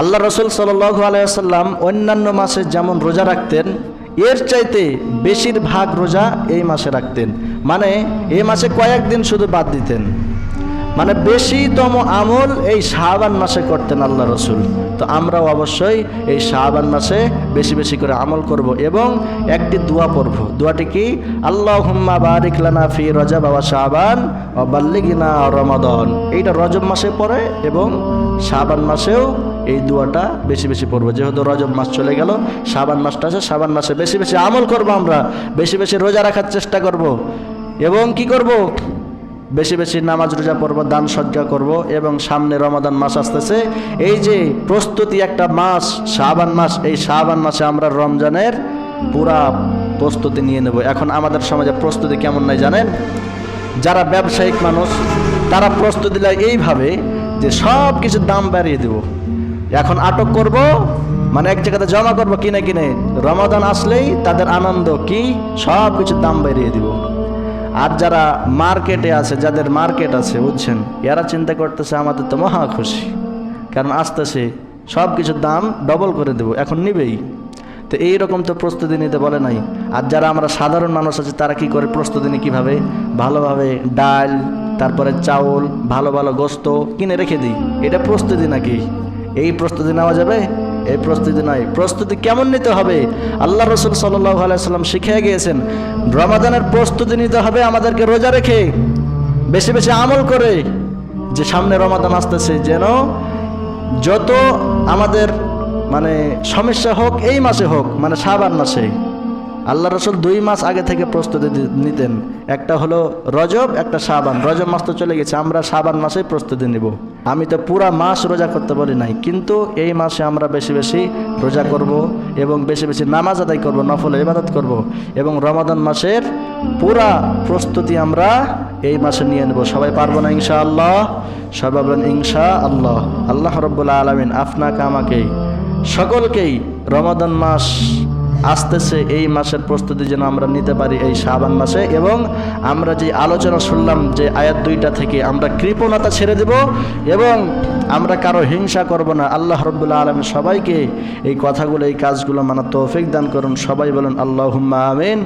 আল্লাহ রসুল সাল্লাহ আলাইসাল্লাম অন্যান্য মাসে যেমন রোজা রাখতেন, এর চাইতে বেশিরভাগ রোজা এই মাসে রাখতেন। মানে এই মাসে কয়েকদিন শুধু বাদ দিতেন। মানে বেশিতম আমল এই শাহবান মাসে করতেন আল্লাহ রসুল। তো আমরাও অবশ্যই এই শাহবান মাসে বেশি বেশি করে আমল করব এবং একটি দোয়া পড়ব। দোয়াটি কি? আল্লাহ হুম্মা বারিকলানা ফি রজা বাবা শাহবান ও বাল্লিগিনা রমাদন। এইটা রজব মাসে পড়ে এবং শাহবান মাসেও এই দোয়াটা বেশি বেশি পড়ব। যেহেতু রজব মাস চলে গেল, শাবান মাসটা আছে সাবান মাসে বেশি বেশি আমল করব আমরা। বেশি বেশি রোজা রাখার চেষ্টা করব। এবং কি করব? বেশি বেশি নামাজ রোজা পড়ব, দান সজ্জা করব এবং সামনে রমাদান মাস আসতেছে। এই যে প্রস্তুতি একটা মাস, শাবান মাস, এই শাবান মাসে আমরা রমজানের পুরা প্রস্তুতি নিয়ে নেব। এখন আমাদের সমাজে প্রস্তুতি কেমন নাই জানেন? যারা ব্যবসায়িক মানুষ, তারা প্রস্তুতি নেয় এইভাবে যে সব কিছুর দাম বাড়িয়ে দেব। এখন আটক করব মানে এক জায়গাতে জমা করব কিনে কিনে। রমাদান আসলেই তাদের আনন্দ কি? সব কিছুর দাম বেরিয়ে দিব। আর যারা মার্কেটে আছে, যাদের মার্কেট আছে, বুঝছেন, এরা চিন্তা করতেছে, আমাদের তো মহা খুশি। কারণ আসতেছে সব কিছুর দাম ডবল করে দেবো, এখন নিবেই। তো এই রকম তো প্রস্তুতি নিতে বলে নাই। আর যারা আমরা সাধারণ মানুষ আছে, তারা কি করে প্রস্তুতি নিই কীভাবে? ভালোভাবে ডাল, তারপরে চাউল, ভালো ভালো গোস্ত কিনে রেখে দিই। এটা প্রস্তুতি নাকি? এই প্রস্তুতি নেওয়া যাবে? এই প্রস্তুতি নয়। প্রস্তুতি কেমন নিতে হবে? আল্লাহ রসুল সাল্লাহ আলাইসাল্লাম শিখিয়ে গিয়েছেন, রমাদানের প্রস্তুতি নিতে হবে আমাদেরকে রোজা রেখে। বেশি বেশি আমল করে যে সামনে রমাদান আসতেছে যেন যত আমাদের মানে সমস্যা হোক, এই মাসে হোক মানে সাবান মাসে, আল্লাহ রসুল দুই মাস আগে থেকে প্রস্তুতি নিতেন। একটা হলো রজব, একটা সাবান রজব মাস তো চলে গেছে, আমরা সাবান মাসেই প্রস্তুতি নিব। আমি তো পুরা মাস রোজা করতে বলি নাই, কিন্তু এই মাসে আমরা বেশি বেশি রোজা করব এবং বেশি বেশি নামাজ আদায় করব, নফল ইবাদত করব এবং রমাদান মাসের পুরা প্রস্তুতি আমরা এই মাসে নিয়ে নেব। সবাই পারব না ইনশা আল্লাহ সবাই বলেন ইনশা আল্লাহ আল্লাহ রব্বুল্লাহ আলমিন আপনাকে আমাকে সকলকেই রমাদান মাস আসতেছে এই মাসের প্রস্তুতি যেন আমরা নিতে পারি এই শাহবান মাসে এবং আমরা যে আলোচনা শুনলাম যে আয়াত দুইটা থেকে আমরা কৃপণতা ছেড়ে দেব এবং আমরা কারও হিংসা করব না। আল্লাহ রব্বুল্লা আলম সবাইকে এই কথাগুলো, এই কাজগুলো মানা তৌফিক দান করুন। সবাই বলুন আল্লাহ আমিন।